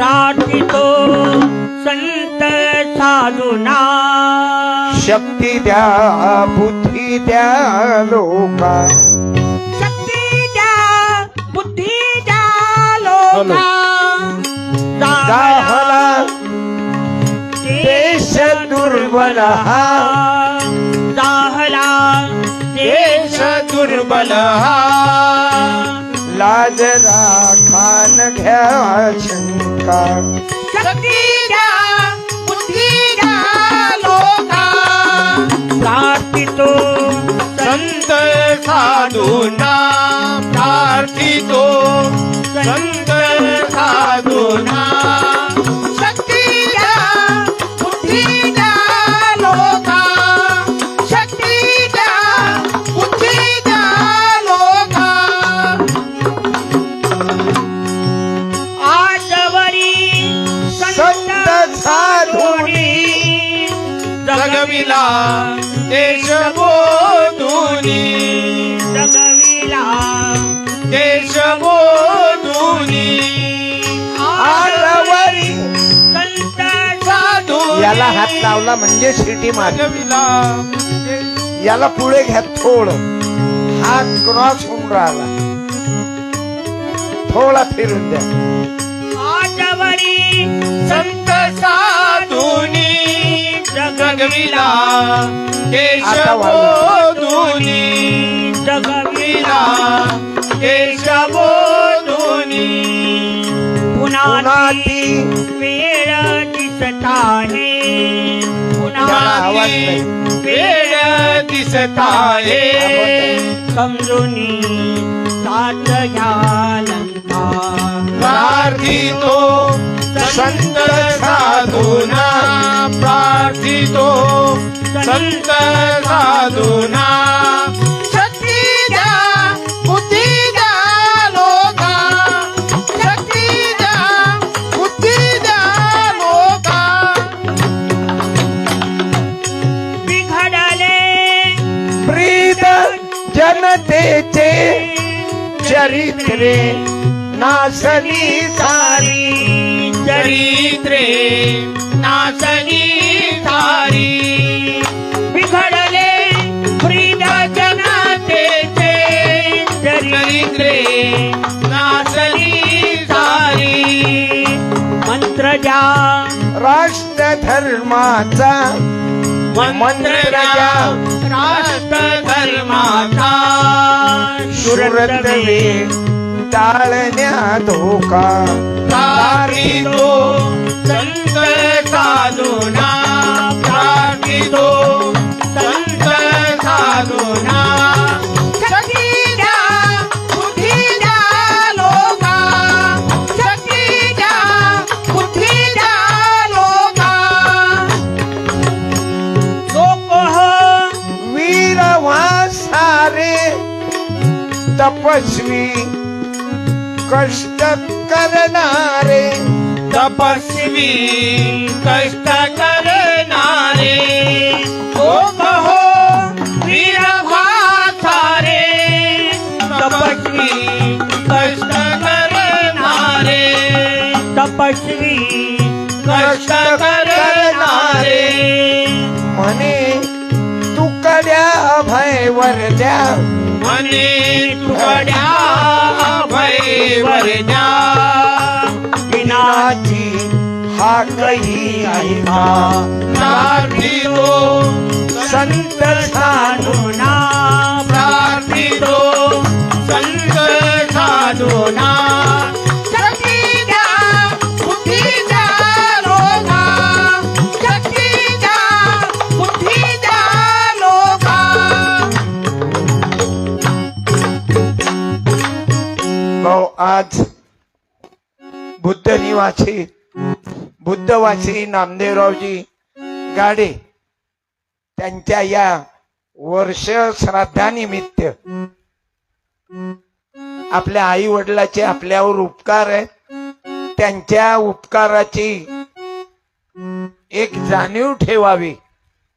प्रार्थितो संत साधूना. शक्ती द्या बुद्धी द्या लोका. शक्ती द्या बुद्धी द्या लोका. देश दुर्बल हा. जाहला देश दुर्बल हा. लाज राखान घ्या शंका शक्ती द्या बुद्धी द्या लोका। प्रार्थितो संत साधूना प्रार्थितो। संत हात लावला म्हणजे शिटी मार जगविला याला पुढे घ्या थोडं. हात क्रॉस होऊन राहिला. थोडा फिरून द्या. संत साधुनी जगविला. केश आता वाढव. बोधुनी जगविला केश बोधुनी पुन्हा ती वेळ दिसत आहे त्याला पुन्हा आवाज ती नाही. वेळ दिसत आहे समजुनी साथ घ्यालंता प्रार्थितो संत साधूना. प्रार्थितो संत साधूना. चरित्रे नासली सारी चरित्रे नाचनी थारी बिघडले प्रिय जनातेचे चरित्रे नाचनी थारी मंत्र द्या राष्ट्र धर्माचा मंत्र द्या राष्ट्र धर्माचा सुरतवे टाळण्या धोका. तो संत साधूना कष्ट करणारे तपस्वी कष्ट करणारे. हो वीर भासारे तपस्वी कष्ट करणारे. तपस्वी कष्ट करणारे. म्हणे अभय वरद्या मने तुकड्या अभय वरद्या विनाची नाची हा कही ऐका प्रार्थितो संत साधुना. प्रार्थितो संत साधूना. आज बुद्ध बुद्धवासी नामदेवरावजी गाडे. त्यांच्या या वर्ष श्राद्धानिमित्त आपल्या आई वडिलाचे आपल्यावर उपकार आहेत. त्यांच्या उपकाराची एक जाणीव ठेवावी.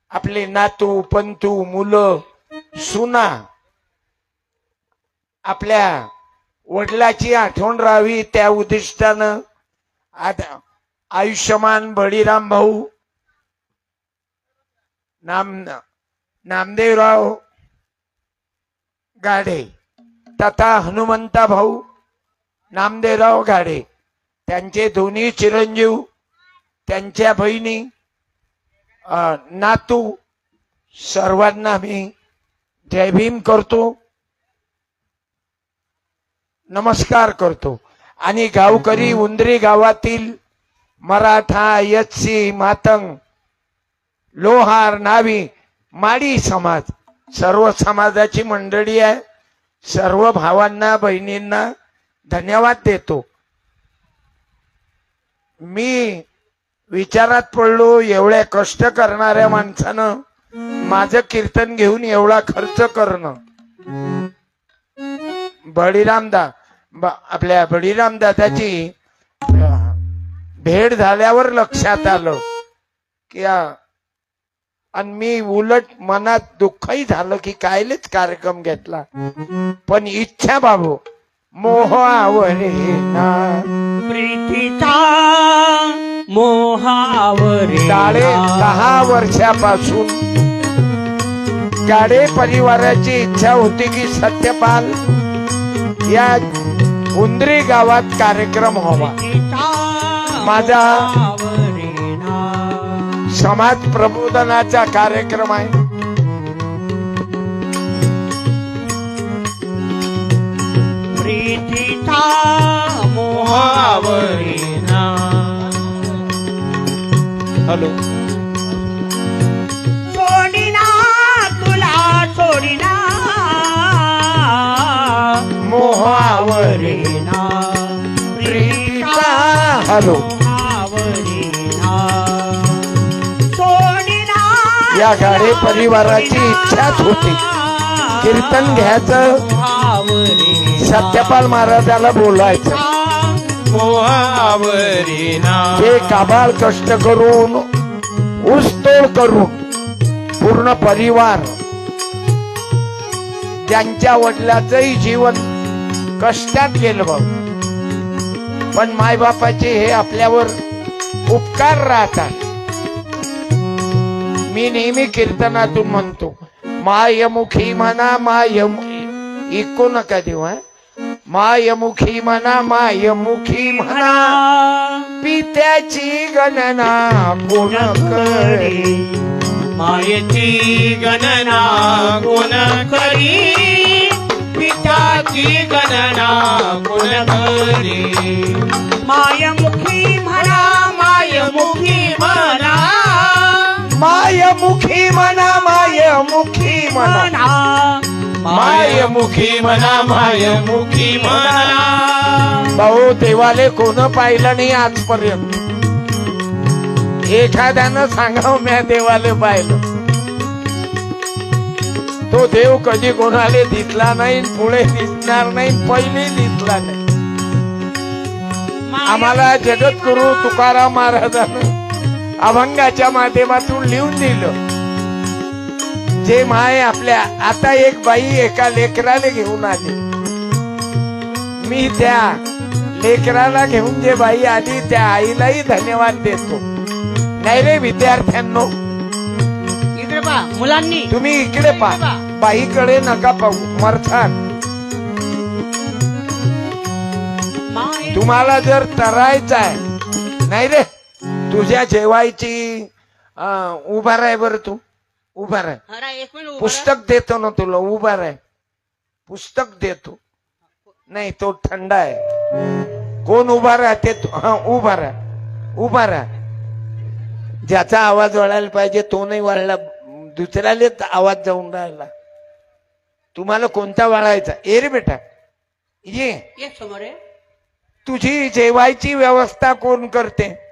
आपले नातू पंतू मुलं सुना आपल्या वडिलाची आठवण राहावी त्या उद्दिष्टानं. आता आयुष्यमान बळीराम भाऊ नाम नामदेवराव गाडे तथा हनुमंता भाऊ नामदेवराव गाडे. त्यांचे दोन्ही चिरंजीव त्यांच्या बहिणी नातू सर्वांना मी जय भीम करतो. नमस्कार करतो. आणि गावकरी उंदरी गावातील मराठा यत्सी मातंग लोहार नावी माडी समाज सर्व समाजाची मंडळी आहे. सर्व भावांना बहिणींना धन्यवाद देतो. मी विचारात पडलो एवढ्या कष्ट करणाऱ्या माणसानं माझं कीर्तन घेऊन एवढा खर्च करणं. बळीरामदा आपल्या बळीराम दादाची भेट झाल्यावर लक्षात आलं की आणि मी उलट मनात दुःखही झालं की कायलेच कार्यक्रम घेतला. पण इच्छा बाबू मोह आवरे ना. प्रीतीचा मोहावरे साडे दहा वर्षापासून गाडे परिवाराची इच्छा होती की सत्यपाल या उंदरी गावात कार्यक्रम व्हावा. माझा- समाज प्रबोधनाचा कार्यक्रम आहे. प्रीतीचा हॅलो. हॅलो या गाडे परिवाराची इच्छाच होती. कीर्तन घ्यायचं. सत्यपाल महाराजाला बोलायचं. हे काबाल कष्ट करून ऊसतोड करून पूर्ण परिवार त्यांच्या वडिलाचंही जीवन कष्टात गेलं बघ पण मायबापाचे हे आपल्यावर उपकार राहतात. मी नेहमी कीर्तनातून म्हणतो मायमुखी म्हणा माय ऐकू नका देवा मायमुखी म्हणा मायमुखी म्हणा पित्याची गणना कोण करी. मायेची गणना कोण करी. पिताची गणना कोण करी. मायमुखी म्हणा मायमुखी म्हणा. मायमुखी म्हणा मायमुखी म्हणा. म्हणा. मायमुखी म्हणा मायमुखी म्हणा. भाऊ देवाले कोण पाहिलं नाही आजपर्यंत? एखाद्यानं सांगाव म्या देवाले पाहिलं. तो देव कधी कोणाले दिसला नाही पुढे दिसणार नाही पहिले दिसला नाही. आम्हाला जगद्गुरु तुकाराम महाराजानं अभंगाच्या माध्यमातून लिहून दिलं. जे माय आपल्या आता एक बाई एका लेकराला घेऊन आली. मी त्या लेकराला घेऊन जे बाई आली त्या आईलाही धन्यवाद देतो. नाही रे विद्यार्थ्यांनो. इकडे पा मुलांनी. तुम्ही इकडे पहा. बाईकडे नका पाहू. मरथान तुम्हाला जर तरायचं आहे नाही रे तुझ्या जेवायची उभा राह बर तू. उभा राह. पुस्तक देतो ना तुला उभा राह पुस्तक देतो. नाही तो थंड आहे. कोण उभा राहते तो- हा उभा राह. उभा राह. ज्याचा आवाज वळायला पाहिजे तो नाही वळला. दुसऱ्याला आवाज जाऊन राहिला. तुम्हाला कोणता वळायचा ए रे बेटा. ये. समोर आहे तुझी जेवायची व्यवस्था कोण करते?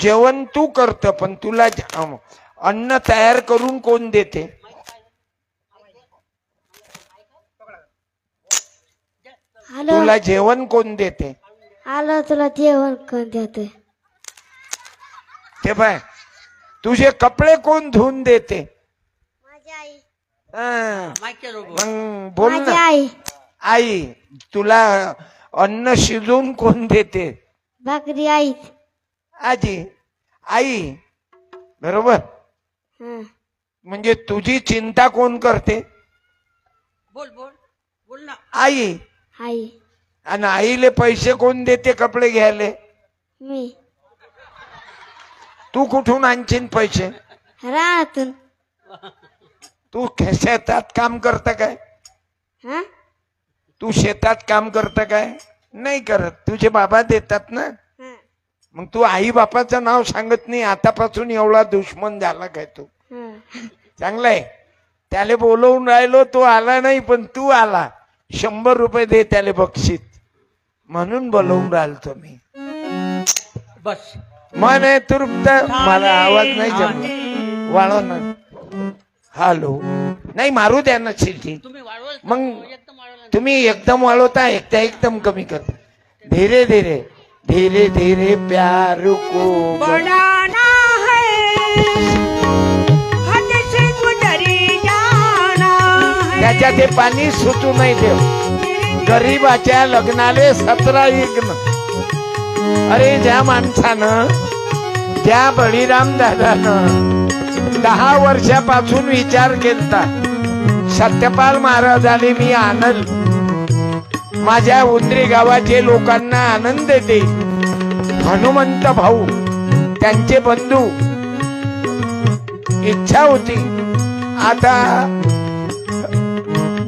जेवण तू करत पण तुला ज- अन्न तयार करून कोण देते? हॅलो. तुला जेवण कोण देते? आलो तुला जेवण कोण देते? ते पाय. तुझे कपडे कोण धुवून देते? हं. मग बोल माझी ना आई आई तुला अन्न शिजवून कोण देते भाकरी आईच आजी आई बरोबर हा म्हणजे तुझी चिंता कोण करते बोल बोल बोल ना आई आई आणि आईले पैसे कोण देते कपडे घ्यायले मी तू कुठून आणशील पैसे रानातून तू शेतात काम करत काय? हा? तू शेतात काम करत काय? नाही करत. तुझे बाबा देतात ना. हा. मग तू आई बापाचं नाव सांगत नाही आतापासून एवढा दुश्मन झाला काय तू? हा. चांगलाय त्याला बोलवून राहिलो तो आला नाही पण तू आला. शंभर रुपये दे त्याला बक्षीस. म्हणून बोलवून राहिलो मी. बस. मन आहे तृप्त. मला आवाज नाही जमला वाढव ना. हॅलो. नाही मारू द्या ना वाढवल मग तुम्ही एकदम वाढवता एकदा एकदम कमी करता. धीरे धीरे धीरे धीरे प्यार को बनाना हद से गुजरी जाना त्याच्यात हे पाणी सुटू नाही देव गरीबाच्या लग्नाले सतरा यज्ञ अरे ज्या माणसानं त्या बळीराम दादानं दहा वर्षापासून विचार केलता. सत्यपाल महाराजाने मी आनंद माझ्या उंदरी गावाचे लोकांना आनंद दे हनुमंत भाऊ त्यांचे बंधू इच्छा होती. आता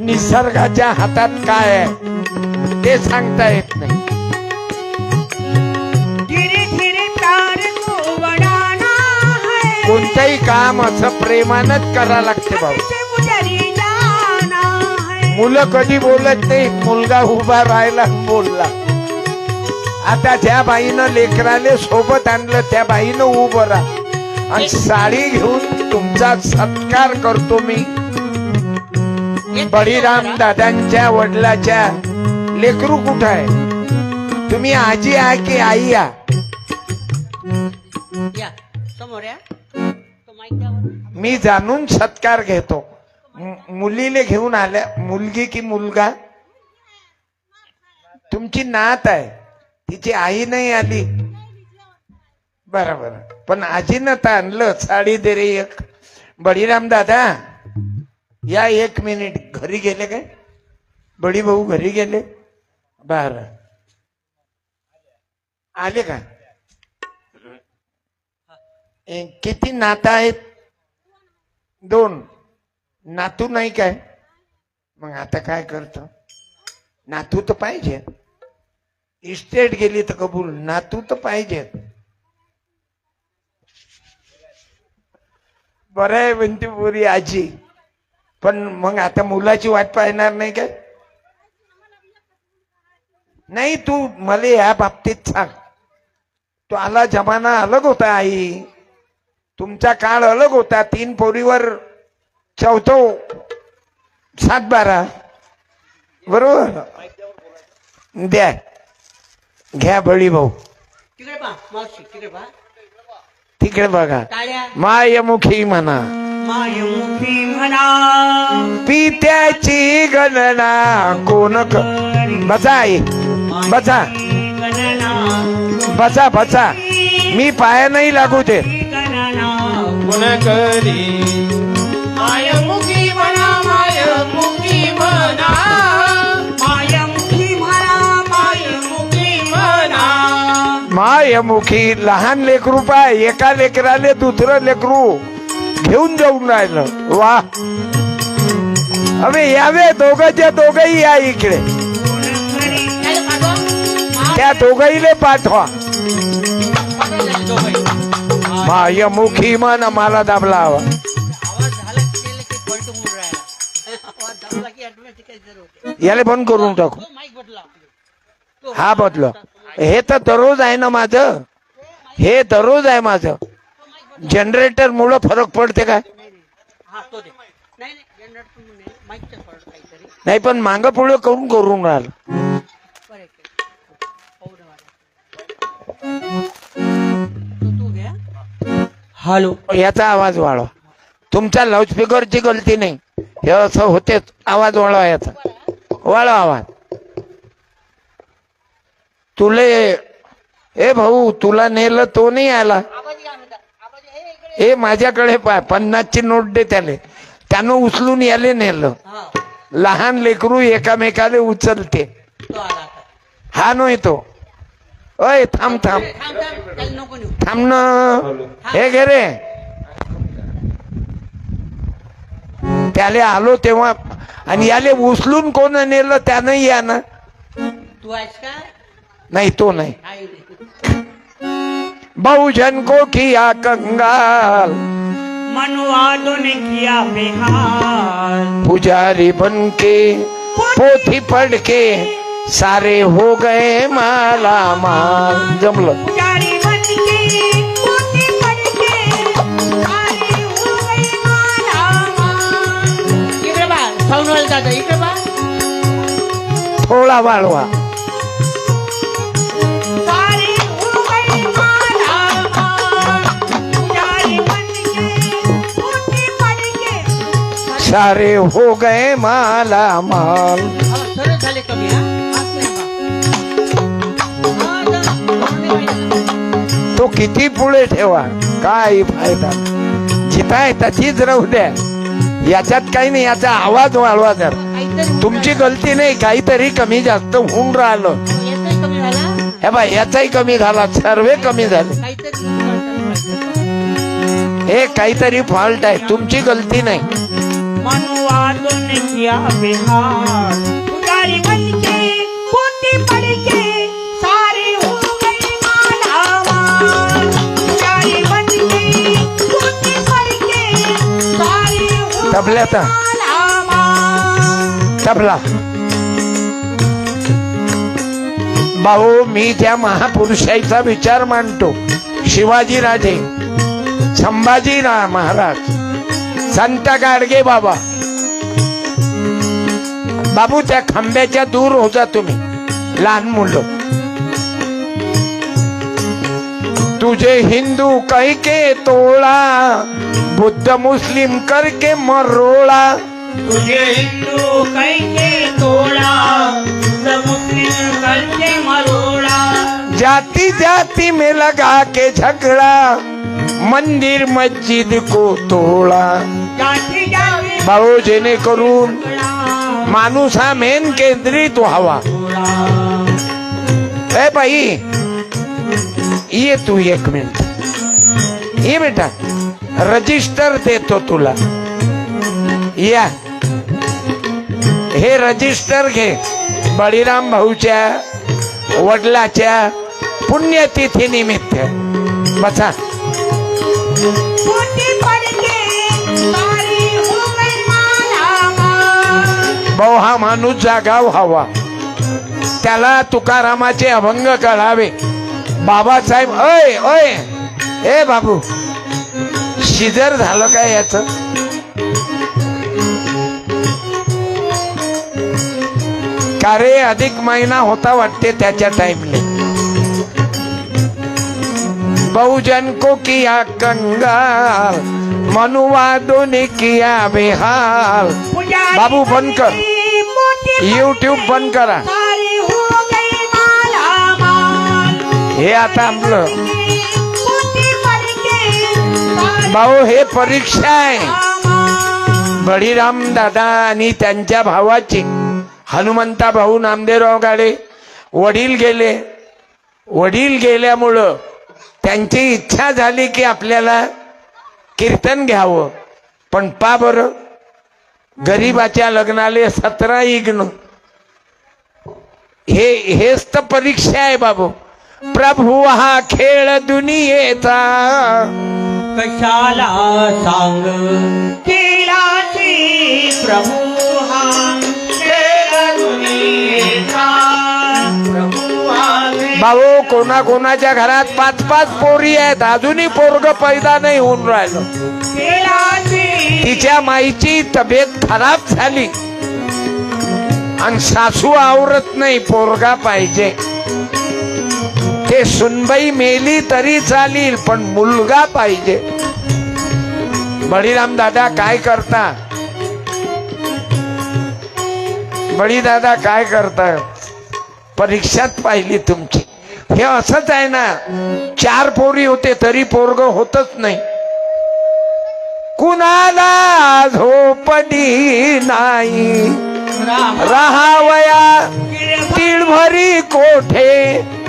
निसर्गाच्या हातात काय आहे ते सांगता कोणतंही काम असं प्रेमानच करा लागते भाऊ. मुलं कधी बोलत नाही मुलगा उभा आणि बोलला. आता त्या बाईनं लेकराले सोबत आणलं त्या बाईनं उभं राहा. आणि साडी घेऊन तुमचा सत्कार करतो मी. बळीराम दादांच्या वडिलाच्या लेकरू कुठं आहे? तुम्ही आजी आहे की आई या या समोर या. मी जाणून सत्कार घेतो. मुलीले घेऊन आल्या. मुलगी की मुलगा? तुमची नात आहे. तिची आई नाही आली. बरोबर. पण आजीनं तर आणलं. साडी दे रे एक. बळीराम दादा या एक मिनिट. घरी गेले काय? बडी भाऊ घरी गेले? बर. आले का? किती नाता आहेत? दोन. नातू नाही काय? मग आता काय करतो? नातू तर पाहिजे इस्टेट गेली तर कबूल. नातू तर पाहिजे बरं आहे म्हणते पोरी आजी. पण मग आता मुलाची वाट पाहणार नाही काय? नाही तू मला या बाबतीत सांग. तो आला जमाना अलग होता आई. तुमचा काळ अलग होता. तीन पोरीवर चौथो सात बारा. बरोबर? द्या. घ्या बळी भाऊ. तिकडे बघा. मायमुखी म्हणा. मायमुखी म्हणा. पित्याची गणना कोण बसा आई. बसा. गणना बसा बसा. मी पाया नाही लागू दे गणना गुण करी. मायमुखी म्हणा मायमुखी म्हणा. मायमुखी म्हणा मायमुखी म्हणा. मायमुखी लहान लेकरू पाय एका लेकराले दुसरं लेकरू घेऊन जाऊन राहिलं. वा. अबे यावे दोघंच्या दोघही या इकडे. त्या दोघईले पाठवा. मायमुखी मन मला दाबलावा. याला पण करून टाकू. हा बदल. हे तर दररोज आहे ना माझं. हे दररोज आहे माझं. जनरेटर मुळे फरक पडते काय? नाही नाही पण मांग पुढे करून करून राहिलं? हॅलो. याचा आवाज वाढवा. तुमच्या लाऊडस्पीकरची गलती नाही. हे असं होतेच आवाज वाढवा याचा. वाढवा आवाज. तुले ए भाऊ तुला नेलं तो नाही आला. हे ए माझ्याकडे पाय पन्नासची नोट दे त्याले. त्यानं उचलून याले नेलं. लहान लेकरू एकामेकाले उचलते. हा नव्हे तो. अय थांब थांब थांब थांब त्याला नको ना। हे घे रे. त्याले आलो तेव्हा आणि याले उचलून कोण नेलं त्यानं या ना. तू आहेस का? नाही तो नाही. बहुजन को किया कंगाल. मनुवादों ने किया बेहाल. पुजारी बन के पोथी पढ़ के सारे हो गए माला माल जमलं. हो थोडा वाळवा सारे हो गए सारे हो गए माला माल सरळ झाले कमी तो किती पुढे ठेवा? काय फायदा? आहे तशीच राहू द्या. याच्यात काही नाही याचा आवाज वाढवा जर. तुमची गलती नाही काहीतरी कमी जास्त होऊन राहिलं. हे बा याचाही कमी झाला सर्वे कमी झाले. काहीतरी हे काहीतरी फॉल्ट आहे तुमची गलती नाही. सारे हो तबल्याचा तबला भाऊ मी त्या महापुरुषाचा विचार मांडतो शिवाजी राजे संभाजी रा- महाराज संत गाडगे बाबा बाबू त्या खांब्याच्या दूर हो जा तुम्ही लहान मुलं. तुझे हिंदू कैके तोळा बुद्ध मुस्लिम करके मरोळा तुझे हिंदू कैसे तोड़ा। तो मुस्लिम करके मरोड़ा। जाति जाति में लगा के झगड़ा। मंदिर मस्जिद को तोड़ा। भाऊ जेणेकरून तोड़ा माणूस हा मेन केंद्रित व्हावा ए बाई ये तू एक मिनट। ये बेटा रजिस्टर देतो तुला. या. हे रजिस्टर घे. बळीराम भाऊच्या वडिलाच्या पुण्यतिथी निमित्त. बसा. भाऊ हा माणूस जागा व्हावा त्याला तुकारामाचे अभंग कळावे. बाबासाहेब अय अय ए बाबू शिजर झालं काय याच का रे अधिक महिना होता वाटते त्याच्या टाइमले बहुजन को किया कंगाल मनुवादों ने किया बेहाल बाबू, बंद कर. युट्यूब बंद करा हो. हे आता आपलं भाऊ हे परीक्षा आहे. बळीराम दादा आणि त्यांच्या भावाची. हनुमंता भाऊ नामदेवराव गाडे. वडील गेले. वडील गेल्यामुळं त्यांची इच्छा झाली की आपल्याला कीर्तन घ्यावं. पण पा बरं गरीबाच्या लग्नाले सतरा इग्न. हे हेच तर परीक्षा आहे बाबू. प्रभू हा खेळ दुनियेचा. कशाला सांग? केलाची प्रभू भाऊ कोणा कोणाच्या घरात पाच पाच पोरी आहेत. अजूनही पोरग पैदा नाही होऊन राहिलं. केलाची तिच्या माईची तब्येत खराब झाली. आणि सासू आवरत नाही पोरगा पाहिजे. ते सुनबाई मेली तरी चालील पण मुलगा पाहिजे. बळीराम दादा काय करता? बळी दादा काय करता? परीक्षात पाहिली तुमची. हे असंच आहे ना चार पोरी होते तरी पोरग होतच नाही. कुणाला झोपडी नाही? राहावया तिळभरी कोठे?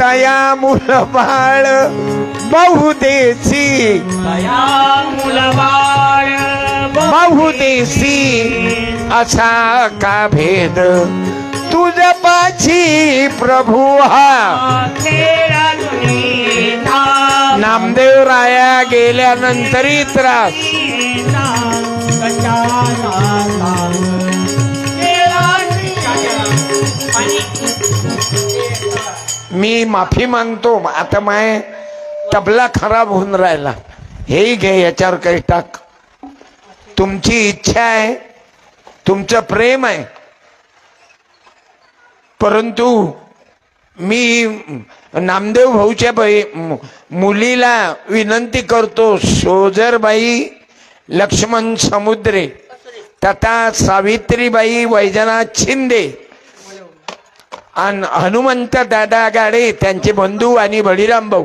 तया मुल बाळ बहुदेशी बहुदेशी असा का भेद? तुझ पाची प्रभू हा. नामदेव राया गेल्यानंतरही त्रास. मी माफी मागतो आता माय तबला खराब होऊन राहिला. हेही घे याच्यावर काही टाक. तुमची इच्छा आहे तुमचं प्रेम आहे. परंतु मी नामदेव भाऊच्या बाई मु- मुलीला विनंती करतो सोजरबाई लक्ष्मण समुद्रे तथा सावित्रीबाई वैजनाथ शिंदे आणि हनुमंत दादा गाडे त्यांचे बंधू आणि बळीराम भाऊ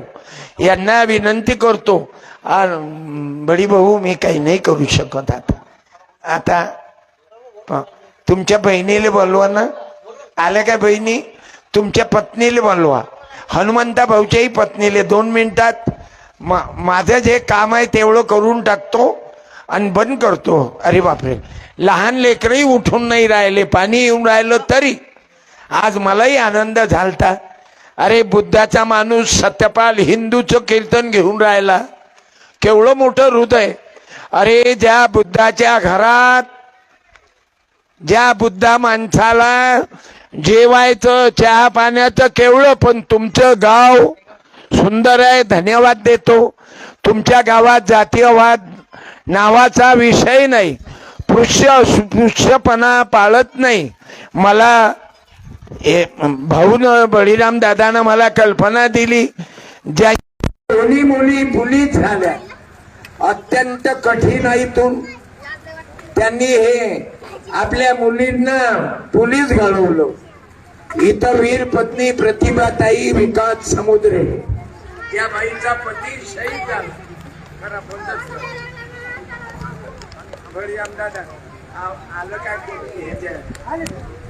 यांना विनंती करतो. बळी बडी भाऊ मी काही नाही करू शकत आता. आता प- तुमच्या बहिणीला बोलवा ना. आल्या काय बहिणी? तुमच्या पत्नीला बोलवा. हनुमंता भाऊच्याही पत्नीले दोन मिनिटात. मा- माझं जे काम आहे तेवढं करून टाकतो आणि बंद करतो. अरे बापरे. लहान लेकरही उठून नाही राहिले पाणी येऊन राहिलं तरी. आज मलाही आनंद झालता. अरे बुद्धाचा माणूस सत्यपाल हिंदूचं कीर्तन घेऊन राहिला. केवढं मोठं हृदय. अरे ज्या बुद्धाच्या घरात ज्या बुद्धा माणसाला जेवायचं चहा पाण्याचं केवढं पण तुमचं गाव सुंदर आहे धन्यवाद देतो. तुमच्या गावात जातीयवाद नावाचा विषय नाही. पृष्य पृष्यपणा पाळत नाही. मला भाऊन बळीराम दादानं मला कल्पना दिली. ज्या दोन्ही मुली मुलीच झाल्या. अत्यंत कठीणाईतून त्यांनी हे आपल्या मुलींना पोलीस घडवलं इथं वीर पत्नी प्रतिभाताई विकास समुद्रे. या बाईचा पती शहीद झाला. बळीराम दादा आलं काय?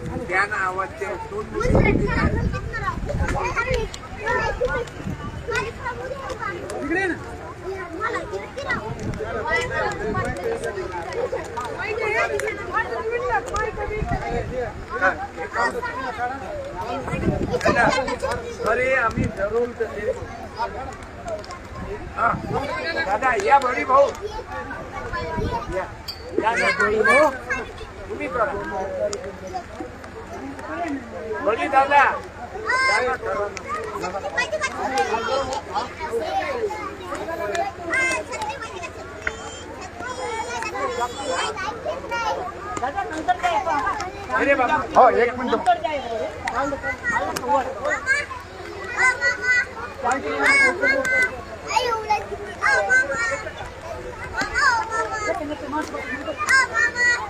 कोणी ह्याच्या द्या ना आवाज ते दोन मुली अरे आम्ही ठरवून तर ते- हा. दादा या बडी भाऊ या भाऊ બી પ્રોબ્લેમ બોલી દાદા हो एक मिनिट मामा